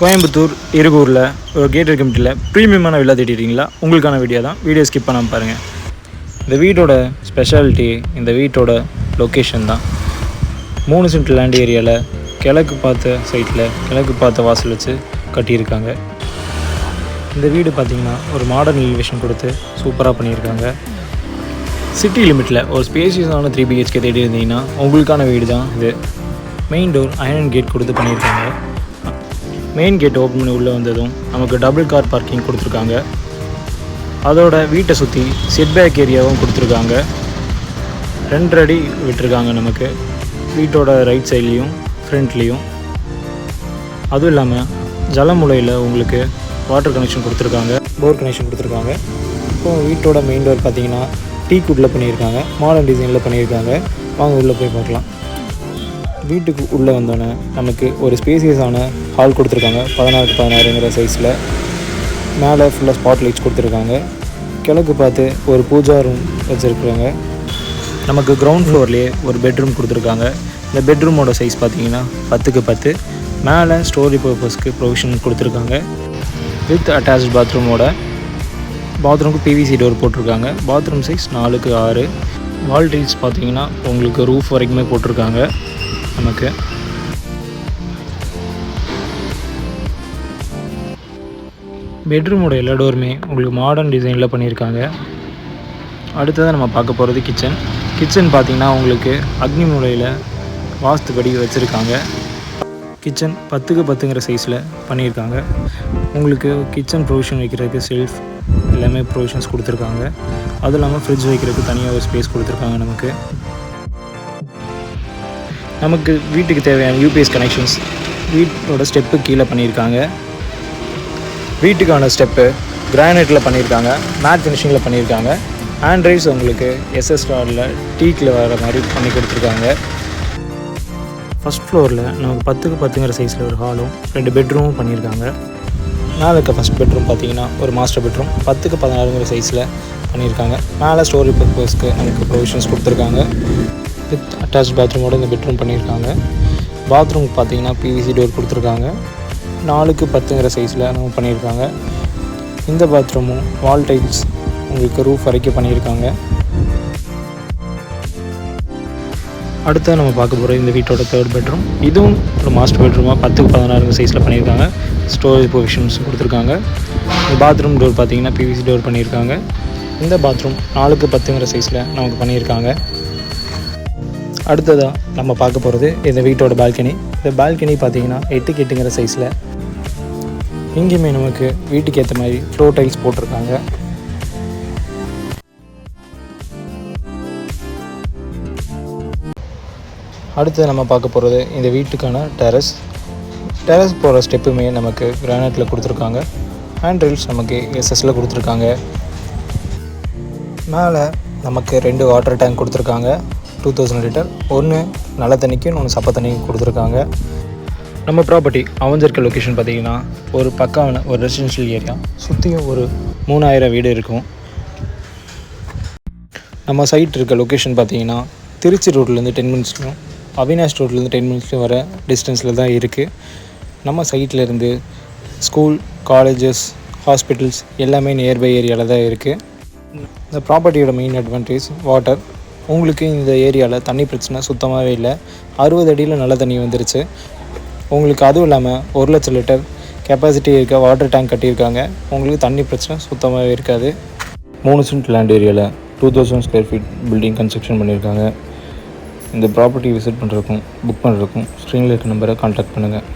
கோயம்புத்தூர் இருகூரில் ஒரு கேட்டட் கமிட்டியில் ப்ரீமியமான வில்லா தேடிட்டீங்களா உங்களுக்கான வீடியோ தான். வீடியோ ஸ்கிப் பண்ணாமல் பாருங்கள் இந்த வீட்டோட ஸ்பெஷாலிட்டி இந்த வீட்டோட லொக்கேஷன் தான். மூணு சென்ட் லேண்ட் ஏரியாவில் கிழக்கு பார்த்த சைட்டில் கிழக்கு பார்த்த வாசல் வச்சு கட்டியிருக்காங்க. இந்த வீடு பார்த்திங்கன்னா ஒரு மாடர்ன் எலிவேஷன் கொடுத்து சூப்பராக பண்ணியிருக்காங்க. சிட்டி லிமிட்டில் ஒரு ஸ்பேசியஸான த்ரீ பிஹெச்கே தேடி இருந்தீங்கன்னா உங்களுக்கான வீடு தான் இது. மெயின் டோர் அயர்ன் கேட் கொடுத்து பண்ணியிருக்காங்க. மெயின் கேட் ஓப்பன் பண்ணி உள்ளே வந்ததும் நமக்கு டபுள் கார் பார்க்கிங் கொடுத்துருக்காங்க. அதோட வீட்டை சுற்றி செட்பேக் ஏரியாவும் கொடுத்துருக்காங்க. ரெண்டு அடி விட்டுருக்காங்க நமக்கு. வீட்டோட ரைட் சைட்லேயும் ஃப்ரண்ட்லேயும் அதுவும் இல்லாமல் ஜலமுலையில் உங்களுக்கு வாட்டர் கனெக்ஷன் கொடுத்துருக்காங்க. போர் கனெக்ஷன் கொடுத்துருக்காங்க. இப்போ வீட்டோட மெயின் டோர் பார்த்தீங்கன்னா டீ குட்டில் பண்ணியிருக்காங்க. மாடர்ன் டிசைனில் பண்ணியிருக்காங்க. வாங்க உள்ளே போய் பார்க்கலாம். வீட்டுக்கு உள்ளே வந்தோன்னே நமக்கு ஒரு ஸ்பேசியஸான ஹால் கொடுத்துருக்காங்க. பதினாறு பதினாறுங்கிற சைஸில் மேலே ஃபுல்லாக ஸ்பாட் லைட்ஸ் கொடுத்துருக்காங்க. கிழக்கு பார்த்து ஒரு பூஜா ரூம் வச்சுருக்குறாங்க. நமக்கு கிரவுண்ட் ஃப்ளோர்லேயே ஒரு பெட்ரூம் கொடுத்துருக்காங்க. இந்த பெட்ரூமோட சைஸ் பார்த்தீங்கன்னா பத்துக்கு பத்து. மேலே ஸ்டோரி பர்பஸ்க்கு ப்ரொவிஷன் கொடுத்துருக்காங்க. வித் அட்டாச்ட் பாத்ரூமோட பாத்ரூமுக்கு பிவிசி டோர் போட்டிருக்காங்க. பாத்ரூம் சைஸ் நாலுக்கு ஆறு. வால் டைல்ஸ் பார்த்தீங்கன்னா உங்களுக்கு ரூஃப் வரைக்குமே போட்டிருக்காங்க. நமக்கு. பெட்ரூமோட எல்லா டோருமே உங்களுக்கு மாடர்ன் டிசைனில் பண்ணியிருக்காங்க. அடுத்ததாக நம்ம பார்க்க போகிறது கிச்சன் கிச்சன் பார்த்திங்கன்னா உங்களுக்கு அக்னி மூலையில் வாஸ்துபடி வச்சுருக்காங்க. கிச்சன் பத்துக்கு பத்துங்கிற சைஸில் பண்ணியிருக்காங்க. உங்களுக்கு கிச்சன் ப்ரொவிஷன் வைக்கிறதுக்கு செல்ஃப் எல்லாமே ப்ரொவிஷன்ஸ் கொடுத்துருக்காங்க. அதுவும் இல்லாமல் ஃப்ரிட்ஜ் வைக்கிறதுக்கு தனியாக ஒரு ஸ்பேஸ் கொடுத்துருக்காங்க நமக்கு. நமக்கு வீட்டுக்கு தேவையான யூபிஎஸ் கனெக்ஷன்ஸ் வீட்டோட ஸ்டெப்பு கீழே பண்ணியிருக்காங்க. வீட்டுக்கான ஸ்டெப்பு கிரானைட்டில் பண்ணியிருக்காங்க மேட் ஃபினிஷிங்கில் பண்ணியிருக்காங்க. ஹேண்ட் ரைஸ் உங்களுக்கு எஸ்எஸ்ஆரில் டீக்கில் வர மாதிரி பண்ணி கொடுத்துருக்காங்க. ஃபஸ்ட் ஃப்ளோரில் நமக்கு பத்துக்கு பத்துங்கிற சைஸில் ஒரு ஹாலும் ரெண்டு பெட்ரூமும் பண்ணியிருக்காங்க. மேலே இருக்க ஃபஸ்ட் பெட்ரூம் பார்த்தீங்கன்னா ஒரு மாஸ்டர் பெட்ரூம் பத்துக்கு பதினாறுங்கிற சைஸில் பண்ணியிருக்காங்க. மேலே ஸ்டோரி பர்பஸ்க்கு நமக்கு ப்ரொவிஷன்ஸ் கொடுத்துருக்காங்க. வித் அட்டாச் பாத்ரூமோட இந்த பெட்ரூம் பண்ணியிருக்காங்க. பாத்ரூம் பார்த்தீங்கன்னா பிவிசி டோர் கொடுத்துருக்காங்க. நாலுக்கு பத்துங்கிற சைஸில் நம்ம பண்ணியிருக்காங்க. இந்த பாத்ரூமும் வால் டைல்ஸ் உங்களுக்கு ரூஃப் வரைக்கும் பண்ணியிருக்காங்க. அடுத்து நம்ம பார்க்க போகிற இந்த வீட்டோட தேர்ட் பெட்ரூம் இதுவும் ஒரு மாஸ்டர் பெட்ரூமாக பத்துக்கு பதினாறுங்க சைஸில் பண்ணியிருக்காங்க. ஸ்டோரேஜ் பொசிஷன்ஸ் கொடுத்துருக்காங்க. இந்த பாத்ரூம் டோர் பார்த்தீங்கன்னா பிவிசி டோர் பண்ணியிருக்காங்க. இந்த பாத்ரூம் நாலுக்கு பத்துங்கிற சைஸில் நமக்கு பண்ணியிருக்காங்க. அடுத்ததாக நம்ம பார்க்க போகிறது இந்த வீட்டோட பால்கனி இந்த பால்கனி பார்த்தீங்கன்னா எட்டுக்கு எட்டுங்கிற சைஸில் இங்கேயுமே நமக்கு வீட்டுக்கு ஏற்ற மாதிரி ஃப்ளோ டைல்ஸ் போட்டிருக்காங்க. அடுத்து நம்ம பார்க்க போகிறது இந்த வீட்டுக்கான டெரஸ் டெரஸ் போகிற ஸ்டெப்புமே நமக்கு கிரானைட்டில் கொடுத்துருக்காங்க. ஹேண்ட் ரைல்ஸ் நமக்கு எஸ்எஸில் கொடுத்துருக்காங்க. மேலே நமக்கு ரெண்டு வாட்டர் டேங்க் கொடுத்துருக்காங்க. டூ தௌசண்ட் லிட்டர் ஒன்று நல்ல தண்ணிக்கும் ஒன்று சப்ப தண்ணிக்கும் கொடுத்துருக்காங்க. நம்ம ப்ராப்பர்ட்டி அமைஞ்சிருக்க லொக்கேஷன் பார்த்தீங்கன்னா ஒரு பக்காவான ஒரு ரெசிடென்ஷியல் ஏரியா சுற்றியும் ஒரு மூணாயிரம் வீடு இருக்கும். நம்ம சைட் இருக்க லொக்கேஷன் பார்த்தீங்கன்னா திருச்சி ரோட்லேருந்து டென் மினிட்ஸ்லையும் அவினாஷ் ரோட்லேருந்து டென் மினிட்ஸ்லையும் வர டிஸ்டன்ஸில் தான் இருக்குது நம்ம சைட்லேருந்து ஸ்கூல் காலேஜஸ் ஹாஸ்பிட்டல்ஸ் எல்லாமே நியர்பை ஏரியாவில் தான் இருக்குது இந்த ப்ராப்பர்ட்டியோட மெயின் அட்வான்டேஜ் வாட்டர் உங்களுக்கு இந்த ஏரியாவில் தண்ணி பிரச்சனை சுத்தமாகவே இல்லை. அறுபது அடியில் நல்ல தண்ணி வந்துருச்சு. உங்களுக்கு அதுவும் இல்லாமல் ஒரு லட்சம் லிட்டர் கெப்பாசிட்டி இருக்க வாட்டர் டேங்க் கட்டியிருக்காங்க. உங்களுக்கு தண்ணி பிரச்சனை சுத்தமாகவே இருக்காது. மூணு சென்ட் லேண்ட் ஏரியாவில் two thousand square feet building construction பண்ணியிருக்காங்க. இந்த ப்ராப்பர்ட்டி விசிட் பண்ணுறதுக்கும் புக் பண்ணுறதுக்கும் ஸ்க்ரீனில் இருக்க நம்பரை கான்டாக்ட் பண்ணுங்கள்